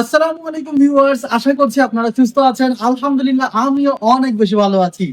আসসালামু আলাইকুম ভিউয়ার্স, আশা করছি আপনারা সুস্থ আছেন। আলহামদুলিল্লাহ, আমিও অনেক বেশি ভালো আছি।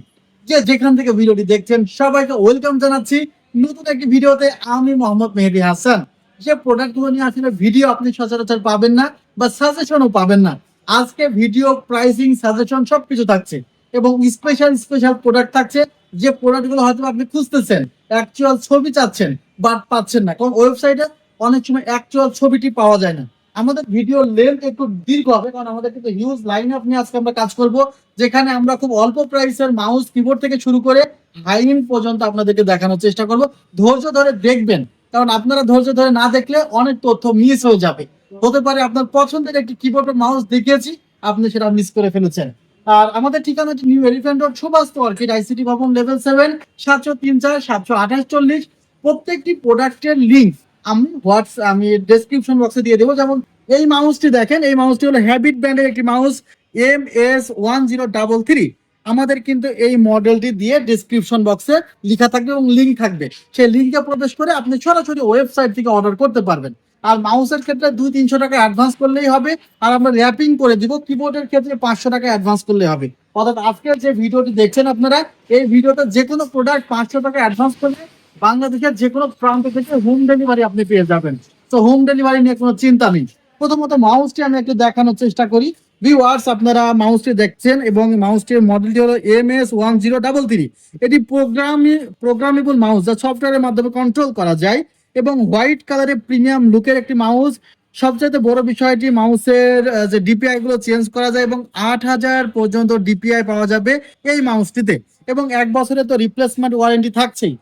যে যেখান থেকে ভিডিওটি দেখছেন, সবাইকে ওয়েলকাম জানাচ্ছি। নতুন একটি ভিডিওতে আমি মোহাম্মদ মেহেদি হাসান। যে প্রোডাক্টগুলো নিয়ে আসলে ভিডিও আপনি সচরাচর পাবেন না বা সাজেশনও পাবেন না। আজকে ভিডিও প্রাইসিং সাজেশন সবকিছু থাকছে এবং স্পেশাল স্পেশাল প্রোডাক্ট থাকছে। যে প্রোডাক্টগুলো হয়তো আপনি খুঁজতেছেন অ্যাকচুয়াল ছবি চাচ্ছেন বাট পাচ্ছেন না। কারণ ওয়েবসাইটে অনেক সময় অ্যাকচুয়াল ছবিটি পাওয়া যায় না। আমাদের ভিডিও লেন্থ একটু দীর্ঘ হবে, কারণ আমাদের কিন্তু হিউজ লাইন আপ নিয়ে আজকে আমরা কাজ করব, যেখানে আমরা খুব অল্প প্রাইসের মাউস কিবোর্ড থেকে শুরু করে হাই এন্ড পর্যন্ত আপনাদেরকে দেখানোর চেষ্টা করব। ধৈর্য ধরে দেখবেন, কারণ আপনারা ধৈর্য ধরে না দেখলে অনেক তথ্য মিস হয়ে যাবে। হতে পারে আপনার পছন্দের একটি কিবোর্ড মাউস দেখিয়েছি, আপনি সেটা মিস করে ফেলেছেন। আর আমাদের ঠিকানা হচ্ছে New Elephant Road Subhash Market ICT ভবন লেভেল সেভেন সাতশো তিন চার, সাতশো আঠাশ চল্লিশ। প্রত্যেকটি প্রোডাক্টের লিঙ্ক আমি হোয়াটস আমি ডেসক্রিপশন বক্সে দিয়ে দেবো, যেমন এই মাউসটি দেখেন, এই মাউসটি হলো হ্যাবিট ব্র্যান্ডের একটি mouse M S one zero double three আমাদের কিন্তু এই মডেলটি দিয়ে ডেসক্রিপশন বক্সে লেখা থাকবে এবং লিঙ্ক থাকবে। সেই লিঙ্কে প্রবেশ করে আপনি সরাসরি ওয়েবসাইট থেকে অর্ডার করতে পারবেন। আর মাউসের ক্ষেত্রে দুই তিনশো টাকা অ্যাডভান্স করলেই হবে, আর আমরা র্যাপিং করে দিব কিবোর্ডের ক্ষেত্রে পাঁচশো টাকা অ্যাডভান্স করলে হবে। অর্থাৎ আজকের যে ভিডিওটি দেখছেন আপনারা, এই ভিডিওতে যে কোনো প্রোডাক্ট পাঁচশো টাকা অ্যাডভান্স করলে বাংলাদেশের যে কোনো প্রান্ত থেকে হোম ডেলিভারি আপনি পেয়ে যাবেন। তো হোম ডেলিভারি নিয়ে কোনো চিন্তা নেই। প্রথমত মাউসটি আমি একটু দেখানোর চেষ্টা করি। ভিউয়ার্স আপনারা মাউসটি দেখছেন এবং মাউসটির মডেলটি হলো M S one zero double three এটি প্রোগ্রামি প্রোগ্রামেবল মাউস যা সফটওয়্যারের মাধ্যমে কন্ট্রোল করা যায় এবং হোয়াইট কালারের প্রিমিয়াম লুকের একটি মাউস সবচেয়ে বড় বিষয়টি মাউসের যে ডিপিআই গুলো চেঞ্জ করা যায় এবং আট হাজার পর্যন্ত ডিপিআই পাওয়া যাবে এই মাউসটিতে এবং এক বছরে তো রিপ্লেসমেন্ট ওয়ারেন্টি থাকছেই।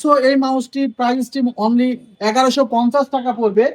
সো এই মাউসটির প্রাইসটি অনলি এগারোশো পঞ্চাশ টাকা পড়বে।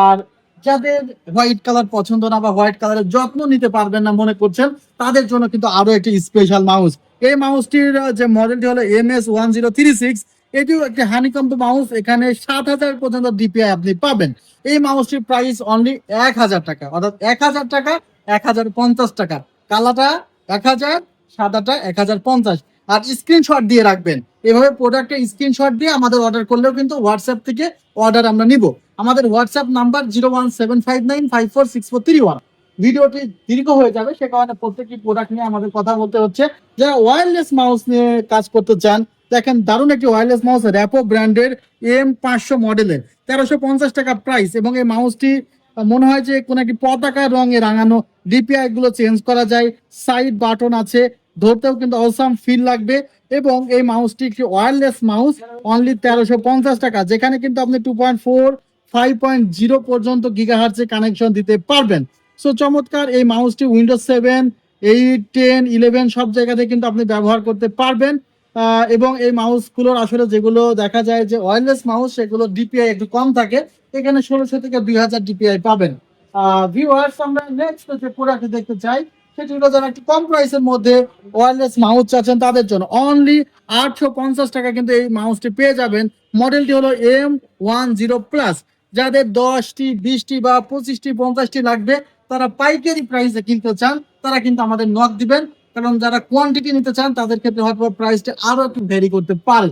আর যাদের হোয়াইট কালার পছন্দ না বা হোয়াইট কালারের যত্ন নিতে পারবেন না মনে করছেন, তাদের জন্য কিন্তু আরও একটি স্পেশাল মাউস এই মাউসটির যে মডেলটি হলো M S one zero three six এটিও একটি হানিকম্প মাউস এখানে সাত হাজার পর্যন্ত ডিপিআই আপনি পাবেন। এই মাউসটির প্রাইস অনলি এক হাজার টাকা, অর্থাৎ এক হাজার টাকা, এক হাজার পঞ্চাশ টাকা। কালাটা এক হাজার, সাদাটা এক হাজার পঞ্চাশ। আর স্ক্রিনশট দিয়ে রাখবেন। এভাবে প্রোডাক্টের স্ক্রিনশট দিয়ে আমাদের অর্ডার করলেও কিন্তু হোয়াটসঅ্যাপ থেকে অর্ডার আমরা নিব। আমাদের WhatsApp number zero one seven five nine five four six four three one ভিডিওটি দীর্ঘ হয়ে যাবে, সে কারণে প্রত্যেকটি প্রোডাক্ট নিয়ে আমাদের কথা বলতে হচ্ছে। যারা ওয়্যারলেস মাউস নিয়ে কাজ করতে চান, দেখেন দারুণ একটি ওয়্যারলেস মাউস র্যাপো ব্র্যান্ডের এম পাঁচশো মডেলের তেরোশো পঞ্চাশ টাকা প্রাইস এবং এই মাউসটি মনে হয় যে কোনো একটি পতাকা রঙে রাঙানো। ডিপিআই গুলো চেঞ্জ করা যায়। সাইড বাটন আছে। ধরতেও কিন্তু অসাম ফিল লাগবে এবং এই মাউসটি একটি ওয়্যারলেস মাউস অনলি তেরোশো পঞ্চাশ টাকা, যেখানে কিন্তু আপনি two point four five point zero পর্যন্ত গিগাহার্টসে কানেকশন দিতে পারবেন। সো চমৎকার, এই মাউসটি Windows seven eight ten eleven সব জায়গাতে কিন্তু আপনি ব্যবহার করতে পারবেন। এবং এই মাউসগুলোর আসলে যেগুলো দেখা যায় যে ওয়্যারলেস মাউস সেগুলো ডিপিআই একটু কম থাকে, এখানে ষোলোশো থেকে দুই হাজার ডিপিআই পাবেন। আহ ভিউয়ার্স আমরা নেক্সট যে প্রোডাক্ট দেখতে চাই সেটি হলো যারা একটু কম প্রাইসের মধ্যে ওয়্যারলেস মাউস চাচ্ছেন তাদের জন্য। অনলি আটশো পঞ্চাশ টাকা কিন্তু এই মাউসটি পেয়ে যাবেন। মডেলটি হলো এম ওয়ান জিরো প্লাস যাদের দশটি, বিশটি বা পঁচিশটি, পঞ্চাশটি লাগবে, তারা পাইকারি প্রাইসে কিনতে চান, তারা কিন্তু আমাদের নক দিবেন। কারণ যারা কোয়ান্টিটি নিতে চান, তাদের ক্ষেত্রে হয়তো প্রাইসটা আরও একটু ভ্যারি করতে পারে।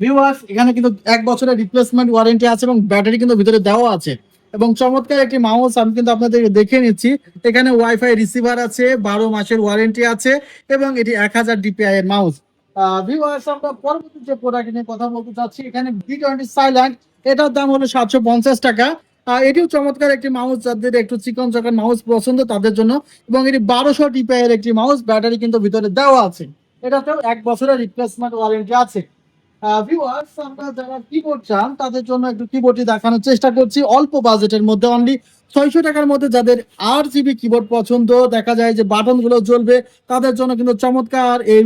ভিউয়ার্স এখানে কিন্তু এক বছরের রিপ্লেসমেন্ট ওয়ারেন্টি আছে এবং ব্যাটারি কিন্তু ভিতরে দেওয়া আছে। এবং চমৎকার একটি মাউস, আমি কিন্তু আপনাদের দেখে নিচ্ছি। এখানে ওয়াইফাই রিসিভার আছে, বারো মাসের ওয়ারেন্টি আছে, এবং এটি এক হাজার ডিপিআই এর মাউস। ভিউয়ার্স আমরা পরবর্তী যে প্রোডাক্ট নিয়ে কথা বলতে চাচ্ছি, এখানে বি টোয়েন্টি সাইল্যান্ড এটার দাম হলো সাতশো পঞ্চাশ টাকা। এটিও চমৎকার একটি মাউস, যাদের একটু চিকন চাকার মাউস পছন্দ তাদের জন্য, এবং এটি বারোশো ডিপিআই এর একটি মাউস, ব্যাটারি কিন্তু ভিতরে দেওয়া আছে। এটাতেও এক বছরের রিপ্লেসমেন্ট ওয়ারেন্টি আছে। ভিউয়ার্স আমরা যারা কিবোর্ড চান, তাদের জন্য একটু কিবোর্ডটি দেখানোর চেষ্টা করছি। অল্প বাজেটের মধ্যে অনলি ছয়শো টাকার মধ্যে যাদের আট জিবি কিবোর্ড পছন্দ, দেখা যায় যে বাটনগুলো জ্বলবে, তাদের জন্য কিন্তু চমৎকার এই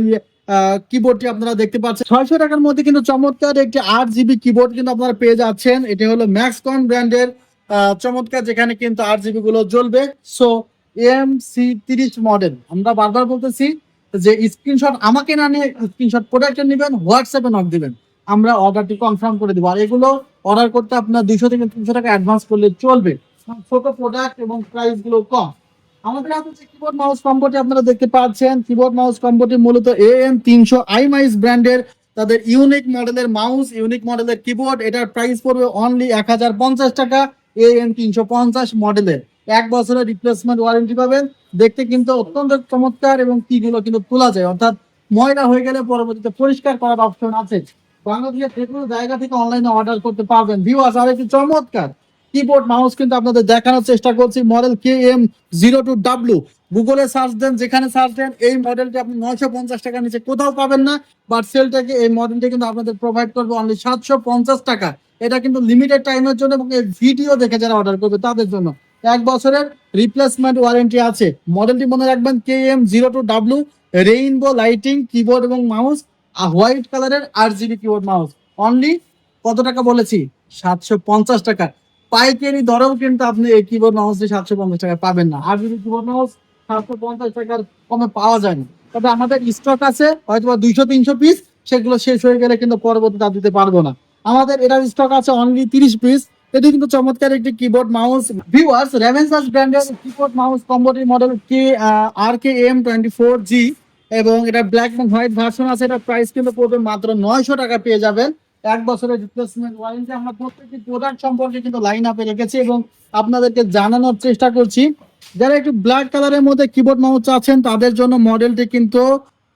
কিবোর্ডটি আপনারা দেখতে পাচ্ছেন। ছয়শো টাকার মধ্যে কিন্তু চমৎকার একটি আট জিবি কিবোর্ড কিন্তু আপনারা পেয়ে যাচ্ছেন। এটি হলো ম্যাক্সকন ব্র্যান্ডের চমৎকার যেখানে কিন্তু আট জিবি গুলো জ্বলবে। সো এম সি তিরিশ মডেল আমরা বারবার বলতেছি যে স্ক্রিনশট আমাকে না নিয়ে স্ক্রিনশট প্রোডাক্টে নেবেন হোয়াটসঅ্যাপে নক দিবেন। আমরা অর্ডারটি কনফার্ম করে দিব। আর এগুলো অর্ডার করতে আপনার দুইশো থেকে তিনশো টাকা অ্যাডভান্স করলে চলবে। ছোট প্রোডাক্ট এবং প্রাইসগুলো কম। আমাদের হাতে কিবোর্ড মাউস কম্বোটি আপনারা দেখতে পাচ্ছেন। কিবোর্ড মাউস কম্বোটি মূলত এ এম তিনশো আইমাইস ব্র্যান্ডের তাদের ইউনিক মডেলের মাউস ইউনিক মডেলের কিবোর্ড এটার প্রাইস পড়বে অনলি এক হাজার পঞ্চাশ টাকা। এ এম তিনশো পঞ্চাশ মডেলের এক বছরের রিপ্লেসমেন্ট ওয়ারেন্টি পাবেন। দেখতে কিন্তু অত্যন্ত চমৎকার এবং কিগুলো কিন্তু তোলা যায়। অর্থাৎ ময়লা হয়ে গেলে পরবর্তীতে পরিষ্কার করার অপশন আছে। বাংলাদেশের যে কোনো জায়গা থেকে অনলাইনে অর্ডার করতে পারবেন। ভিউয়ার্স আর একটি চমৎকার কিবোর্ড মাউস কিন্তু আপনাদের দেখানোর চেষ্টা করছি। Model K M zero two W গুগলে সার্চ দেন, যেখানে সার্চ দেন, এই মডেলটি আপনি নয়শো পঞ্চাশ টাকার নিচে কোথাও পাবেন না। বাট সেলটাকে এই মডেলটি কিন্তু আপনাদের প্রোভাইড করবে অনলি সাতশো পঞ্চাশ টাকা। এটা কিন্তু লিমিটেড টাইমের জন্য এবং এই ভিডিও দেখে যারা অর্ডার করবে তাদের জন্য। এক বছরের রিপ্লেসমেন্ট ওয়ারেন্টি আছে। মডেলটি মনে রাখবেন K M zero two W rainbow lighting keyboard এবং মাউস আর হোয়াইট কালারের R GB keyboard mouse only কত টাকা বলেছি? সাতশো পঞ্চাশ টাকা। পাইকারি দরেও কিন্তু আপনি এই কিবোর্ড মাউসটি সাতশো পঞ্চাশ টাকা পাবেন না। আর জিবি কিবোর্ড মাউস সাতশো পঞ্চাশ টাকার কমে পাওয়া যায় না। তবে আমাদের স্টক আছে হয়তো বা দুইশো তিনশো পিস সেগুলো শেষ হয়ে গেলে কিন্তু পরবর্তীতে আর দিতে পারব না। আমাদের এটার স্টক আছে অনলি তিরিশ পিস এটি কিন্তু চমৎকার একটি কিবোর্ড মাউস ভিউয়ার্স রেভেন্সাস ব্র্যান্ডের keyboard mouse কম্বোটি model K R K M twenty four G এবং এটা ব্ল্যাক এবং হোয়াইট ভার্সন আছে। এটার প্রাইস কিন্তু পড়বে মাত্র নয়শো টাকা পেয়ে যাবেন। এক বছরের রিপ্লেসমেন্ট ওয়ারেন্টি আমরা প্রত্যেকটি প্রোডাক্ট সম্পর্কে কিন্তু লাইন আপে রেখেছি এবং আপনাদেরকে জানানোর চেষ্টা করছি। যারা একটু ব্ল্যাক কালারের মধ্যে কিবোর্ড মাউস চাচ্ছেন, তাদের জন্য মডেলটি কিন্তু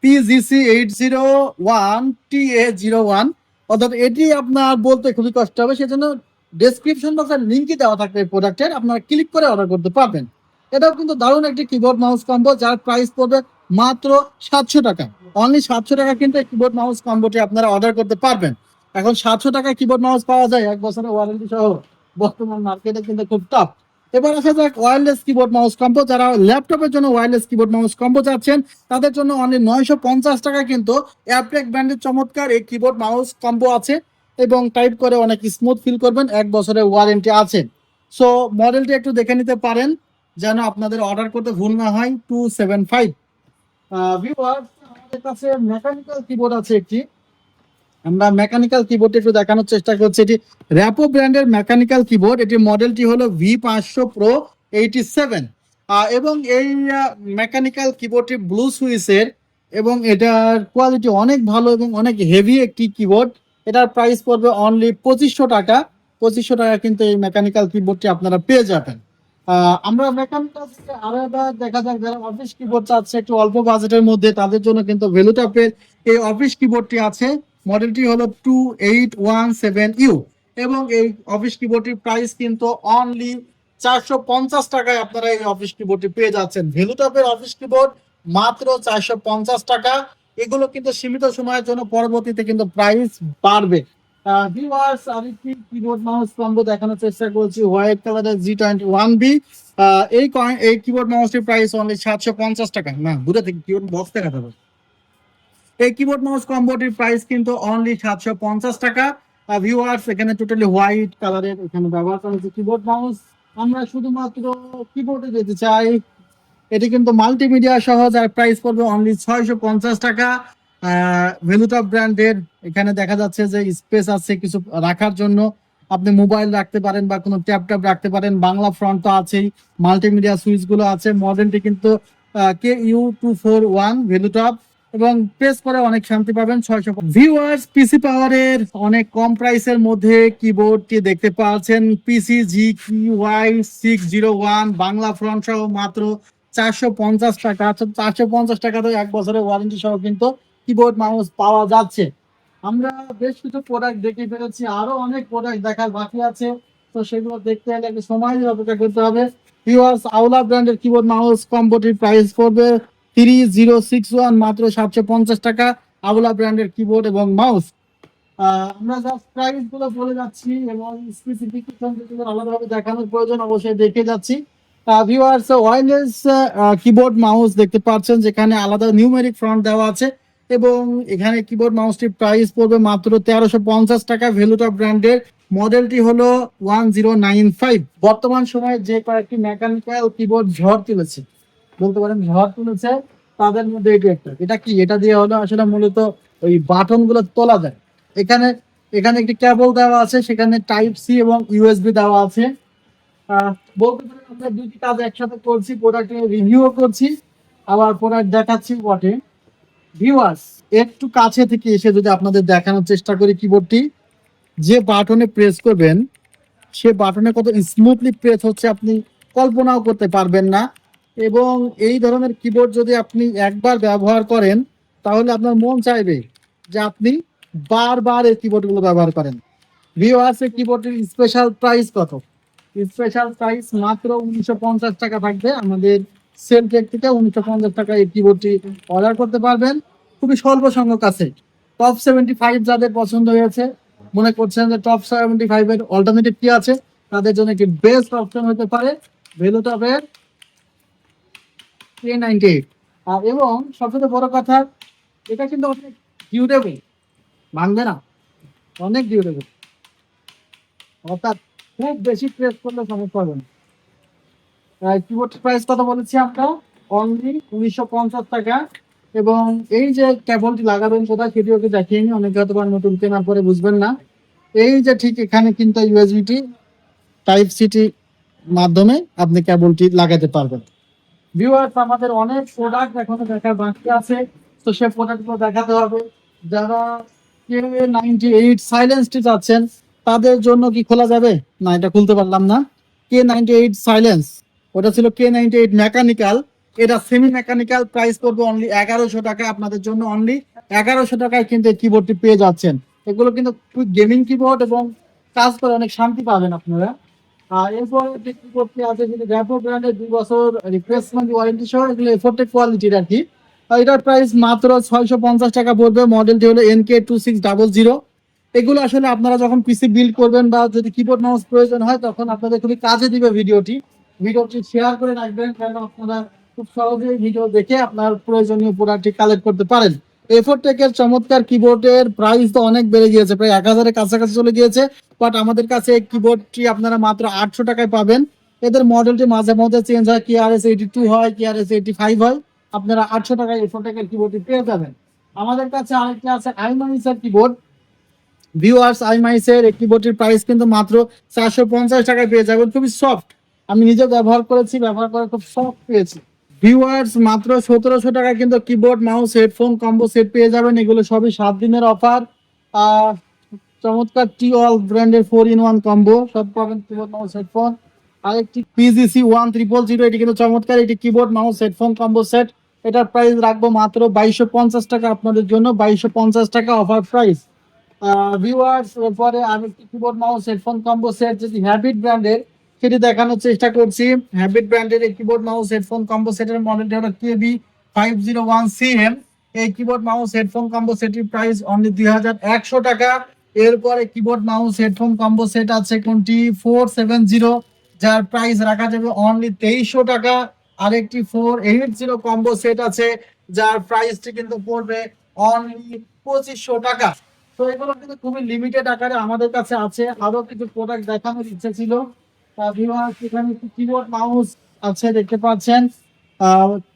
PGC eight zero one T A zero one অর্থাৎ এটি আপনার বলতে খুবই কষ্ট হবে, সেজন্য ডেসক্রিপশন বক্সের লিঙ্কই দেওয়া থাকবে প্রোডাক্টের আপনারা ক্লিক করে অর্ডার করতে পারবেন। এটাও কিন্তু দারুণ একটি কিবোর্ড মাউস কম্বো যার প্রাইস পড়বে মাত্র সাতশো টাকা। অনলি সাতশো টাকা কিন্তু কিবোর্ড মাউস কম্বোটি আপনারা অর্ডার করতে পারবেন। এখন সাতশো টাকা কিবোর্ড মাউস পাওয়া যায়, এক বছরের ওয়ারেন্টি সহ বর্তমান মার্কেটে কিন্তু খুব টপ এবার আসা যাক ওয়্যারলেস কিবোর্ড মাউস কম্বো যারা ল্যাপটপের জন্য ওয়্যারলেস কিবোর্ড মাউস কম্বো চাচ্ছেন, তাদের জন্য অনলি নয়শো পঞ্চাশ টাকা কিন্তু অ্যাপটেক ব্র্যান্ডের চমৎকার এই কিবোর্ড মাউস কম্বো আছে। এবং টাইপ করে অনেক স্মুথ ফিল করবেন। এক বছরের ওয়ারেন্টি আছে। সো মডেলটি একটু দেখে নিতে পারেন, যেন আপনাদের অর্ডার করতে ভুল না হয়। টু সেভেন ফাইভ আমাদের কাছে মেকানিক্যাল কিবোর্ড আছে একটি। আমরা মেকানিক্যাল কিবোর্ড একটু দেখানোর চেষ্টা করছি। এটি র্যাপো ব্র্যান্ডের মেকানিক্যাল কিবোর্ড এটি মডেলটি হলো ভি পাঁচশো প্রো এইটি সেভেন এবং এই মেকানিক্যাল কিবোর্ডটি ব্লু সুইসের এবং এটার কোয়ালিটি অনেক ভালো এবং অনেক হেভি একটি কিবোর্ড এটার প্রাইস পড়বে অনলি পঁচিশশো টাকা। পঁচিশশো টাকা কিন্তু এই মেকানিক্যাল কিবোর্ডটি আপনারা পেয়ে যাবেন। আমরা মেকানিক্যাল আরও এবার দেখা যাক যারা অফিস কিবোর্ড চাচ্ছে একটু অল্প বাজেটের মধ্যে তাদের জন্য কিন্তু ভ্যালুটাপের এই অফিস কিবোর্ডটি আছে। মডেলটি হলো two eight one seven U এবং এই অফিস কিবোর্ডটির প্রাইস কিন্তু অনলি চারশো পঞ্চাশ টাকায় আপনারা এই অফিস কিবোর্ডটি পেয়ে যাচ্ছেন। ভ্যালু ভ্যালুটপের অফিস কিবোর্ড মাত্র চারশো পঞ্চাশ টাকা। এগুলো কিন্তু সীমিত সময়ের জন্য পরবর্তীতে কিন্তু প্রাইস বাড়বে। ভিউয়ার্স আমি কি কিবোর্ড মাউস কম্বো দেখানোর চেষ্টা করছি। হোয়াইট কালারের জি টোয়েন্টি ওয়ান বি এই কয়েন এই কিবোর্ড মাউসটির প্রাইস অনলি সাতশো পঞ্চাশ টাকা। না দূরে থেকে কিবোর্ড বক্স দেখাতে হবে। এই কিবোর্ড মাউস কম্বোটির প্রাইস কিন্তু অনলি সাতশো পঞ্চাশ টাকা। ভিউয়ার্স এখানে টোটালি হোয়াইট কালারের এখানে ব্যবহার করা হচ্ছে কিবোর্ড মাউস আমরা শুধুমাত্র কিবোর্ডে যেতে চাই। এটি কিন্তু মাল্টিমিডিয়া সহ যার প্রাইস পড়বে অনলি ছয়শো পঞ্চাশ টাকা। ভেলুটপ ব্র্যান্ডের এখানে দেখা যাচ্ছে যে স্পেস আছে কিছু রাখার জন্য। আপনি মোবাইল রাখতে পারেন বা কোনো ট্যাব ট্যাব রাখতে পারেন। বাংলা ফ্রন্ট তো আছেই মাল্টিমিডিয়া সুইচগুলো আছে। মডেলটি কিন্তু K U two four one ভেলুটপ এবং প্রেস করে অনেক শান্তি পাবেন ছয়শো ভিউয়ার্স পিসি পাওয়ারের অনেক কম প্রাইসের মধ্যে কিবোর্ডটি দেখতে পাচ্ছেন। PC G Y six zero one Bangla front সহ মাত্র চারশো পঞ্চাশ টাকা চারশো পঞ্চাশ টাকাতে এক বছরের ওয়ারেন্টি সহ কিন্তু কিবোর্ড মাউস পাওয়া যাচ্ছে। আমরা বেশ কিছু প্রোডাক্ট দেখে ফেলেছি, আরও অনেক প্রোডাক্ট দেখার বাকি আছে। তো সেগুলো দেখতে হলে একটু সময় অপেক্ষা করতে হবে। ভিউয়ার্স আউলা ব্র্যান্ডের কিবোর্ড মাউস কম্বোটির প্রাইস পড়বে থ্রি জিরো সিক্স ওয়ান মাত্র সাতশো পঞ্চাশ টাকা আউলা ব্র্যান্ডের কিবোর্ড এবং মাউস আমরা জাস্ট প্রাইসগুলো বলে যাচ্ছি এবং স্পেসিফিকেশন আলাদাভাবে দেখানোর প্রয়োজন অবশ্যই দেখে যাচ্ছি। ভিউয়ার্স ওয়্যারলেস কিবোর্ড মাউস দেখতে পাচ্ছেন, যেখানে আলাদা নিউমেরিক ফ্রন্ট দেওয়া আছে, এবং এখানে কিবোর্ড মাউসটির প্রাইস পড়বে মাত্র তেরোশো পঞ্চাশ টাকা। ভ্যালুটপ ব্র্যান্ডের মডেলটি হলো ওয়ান জিরো নাইন ফাইভ বর্তমান সময়ে যে কয়েকটি মেকানিক্যাল কিবোর্ড ঝড় তুলেছে, বলতে পারেন ঝড় তুলেছে, তাদের মধ্যে এটি একটা। এটা কি? এটা দিয়ে হলো আসলে মূলত ওই বাটনগুলো তোলা যায়। এখানে এখানে একটি কেবল দেওয়া আছে, সেখানে টাইপ সি এবং ইউএসবি দেওয়া আছে। বলতে পারেন আমরা দুটি কাজ একসাথে করছি প্রোডাক্ট রিভিউও করছি, আবার প্রোডাক্ট দেখাচ্ছি বটে। ভিউয়ার্স একটু কাছে থেকে এসে যদি আপনাদের দেখানোর চেষ্টা করি কিবোর্ডটি যে বাটনে প্রেস করবেন, সে বাটনে কত স্মুথলি প্রেস হচ্ছে আপনি কল্পনাও করতে পারবেন না। এবং এই ধরনের কিবোর্ড যদি আপনি একবার ব্যবহার করেন, তাহলে আপনার মন চাইবে যে আপনি বারবার এই কিবোর্ডগুলো ব্যবহার করেন। ভিওয়ার্স এই কিবোর্ডের স্পেশাল প্রাইস কত? স্পেশাল প্রাইস মাত্র উনিশশো পঞ্চাশ টাকা থাকবে। আমাদের সেল টেক থেকে উনিশশো পঞ্চাশ টাকা এই কিবোর্ডটি অর্ডার করতে পারবেন। খুবই স্বল্প সংখ্যক আছে। টপ সেভেন্টি ফাইভ যাদের পছন্দ হয়েছে, মনে করছেন যে টপ সেভেন্টি ফাইভ এর অল্টারনেটিভ কি আছে, তাদের জন্য একটি বেস্ট অপশন হতে পারে। ভেলোটপের কে নাইনটি এইট আর এবং সবচেয়ে বড় কথা, এটা কিন্তু অনেক ডিউরেবল ভাঙবে না। অনেক ডিউরেবল অর্থাৎ খুব বেশি প্রেস করলে সমস্যা হবে না। কিবোর্ড প্রাইস কত বলেছি আমরা অনলি উনিশশো পঞ্চাশ টাকা। এবং এই যে কেবলটি লাগাবেন কোথায়, সেটি ওকে দেখিয়ে নি অনেকে হয়তো নতুন কেনার পরে বুঝবেন না। এই যে ঠিক এখানে কিন্তু ইউএসবিটি টাইপ সিটি মাধ্যমে আপনি কেবলটি লাগাতে পারবেন। ভিউয়ার্স আমাদের অনেক প্রোডাক্ট এখনও দেখার বাকি আছে, তো সে প্রোডাক্টগুলো দেখাতে হবে। যারা কে নাইনটি এইট সাইলেন্সটি চাচ্ছেন তাদের জন্য কি খোলা যাবে? না, এটা খুলতে পারলাম না। কে নাইনটি এইট সাইলেন্স ওটা ছিল কে নাইনটি এইট মেকানিক্যাল এটা সেমি মেকানিক্যাল প্রাইস পড়বে অনলি এগারোশো টাকা আপনাদের জন্য অনলি এগারোশো টাকায় কিন্তু এই কিবোর্ডটি পেয়ে যাচ্ছেন। এগুলো কিন্তু গেমিং কিবোর্ড এবং কাজ করে অনেক শান্তি পাবেন আপনারা। আর এরপর আছে ব্র্যান্ডের দুই বছর ওয়ারেন্টি আর কি। এটার প্রাইস মাত্র ছয়শো পঞ্চাশ টাকা পড়বে। মডেলটি হলো NK two six double zero এগুলো আসলে আপনারা যখন পিসি বিল্ড করবেন বা যদি কিবোর্ড মাউস প্রয়োজন হয়, তখন আপনাদের খুবই কাজে দিবে ভিডিওটি। ভিডিওটি শেয়ার করে রাখবেন কারণ আপনারা খুব সহজেই ভিডিও দেখে আপনার প্রয়োজনীয় প্রোডাক্টটি কালেক্ট করতে পারেন। এফোর টেকের চমৎকার কিবোর্ডের প্রাইস তো অনেক বেড়ে গিয়েছে, প্রায় এক হাজারের কাছাকাছি চলে গিয়েছে বাট আমাদের কাছে কিবোর্ডটি আপনারা মাত্র আটশো টাকায় পাবেন। এদের মডেলটি মাঝে মধ্যে চেঞ্জ হয় কি আর এস এইটি টু হয় কি আর এস এইটি ফাইভ হয়, আপনারা আটশো টাকায় এফোর টেকের কিবোর্ডটি পেয়ে যাবেন। আমাদের কাছে আরেকটি আছে আইমানিসের কিবোর্ড ভিউয়ার্স আইমাইসের এই কিবোর্ডটির প্রাইস কিন্তু মাত্র চারশো পঞ্চাশ টাকায় পেয়ে যাবেন। খুবই সফট আমি নিজে ব্যবহার করেছি, ব্যবহার করে খুব সফট পেয়েছি। ভিউয়ার্স মাত্র সতেরোশো টাকা কিন্তু keyboard mouse headphone combo set পেয়ে যাবেন। এগুলো সবই সাত দিনের অফার চমৎকার টি অল ব্র্যান্ডের ফোর ইন ওয়ান কম্বো সব পাবেন কিবোর্ড মাউস হেডফোন আরেকটি পিজিসি ওয়ান ট্রিপল জিরো এটি কিন্তু চমৎকার। এটি keyboard mouse headphone combo set এটার প্রাইস রাখব মাত্র বাইশশো পঞ্চাশ টাকা আপনাদের জন্য। বাইশশো পঞ্চাশ টাকা অফার প্রাইস ভিউয়ার্স এরপরে আমি keyboard mouse headphone combo set যদি হ্যাবিট ব্র্যান্ডের সেটি দেখানোর চেষ্টা করছি। হ্যাবিট ব্র্যান্ডের এই কিবোর্ড মাউস হেডফোন কম্বো সেটের মডেলটি হলো KB five zero one CM এই কিবোর্ড মাউস হেডফোন কম্বো সেটের প্রাইস অনলি দুই হাজার একশো টাকা। এরপরে keyboard mouse headphone combo set আছে কোনটি ফোর সেভেন জিরো যার প্রাইস রাখা যাবে অনলি তেইশশো টাকা। আরেকটি four eight zero combo set আছে, যার প্রাইসটি কিন্তু পড়বে অনলি পঁচিশশো টাকা। তো এগুলো কিন্তু খুবই লিমিটেড আকারে আমাদের কাছে আছে। আরও কিছু প্রোডাক্ট দেখানোর ইচ্ছে ছিল। এখানে কিবোর্ড মাউস আছে, দেখতে পাচ্ছেন।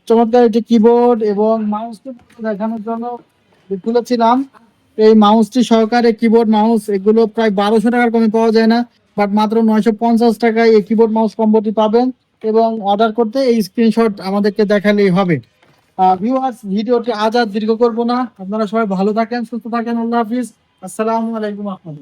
চমৎকার একটি কিবোর্ড এবং মাউসটি দেখানোর জন্য খুলেছিলাম এই মাউসটি সহকারে কিবোর্ড মাউস এগুলো প্রায় বারোশো টাকার কমে পাওয়া যায় না বাট মাত্র নয়শো পঞ্চাশ টাকায় এই কিবোর্ড মাউস কম্বোটি পাবেন এবং অর্ডার করতে এই স্ক্রিনশট আমাদেরকে দেখালেই হবে। ভিউয়ার্স ভিডিওটি আজ আর দীর্ঘ করব না। আপনারা সবাই ভালো থাকেন, সুস্থ থাকেন। আল্লাহ হাফিজ। আসসালামু আলাইকুম আপনাদের